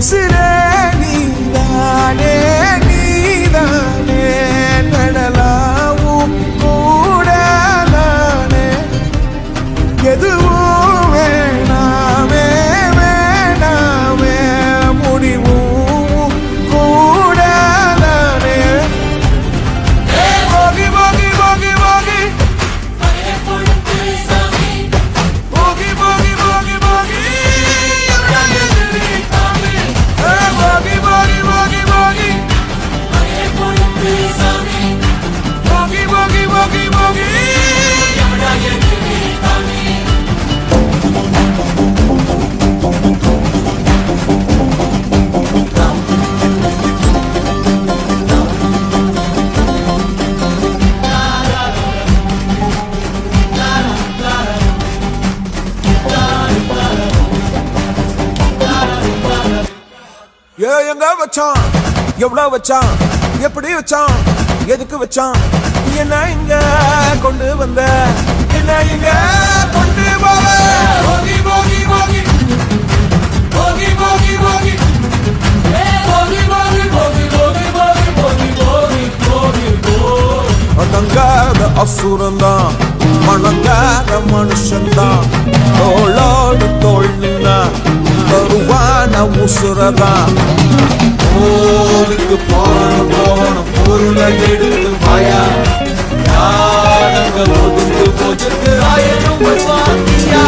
Sirene ஏ எங்க வச்சான்? எவ்வளவு வச்சான்? எப்படி வச்சான்? எதுக்கு வச்சான்? என்ன இங்க கொண்டு வந்த? என்ன இங்க கொண்டு போவ? போகி போகி போகி. போகி போகி போகி. அடங்காத அசுரந்தான் மணங்காத மனுஷன்தான் தோளோடு தோல் நின்ன தருவான உசுரதான். கைகள் எடுத்து மாயா. யாரங்கள் ஒதுங்கு போச்சிருக்கு ஆயிரம் பாத்தியா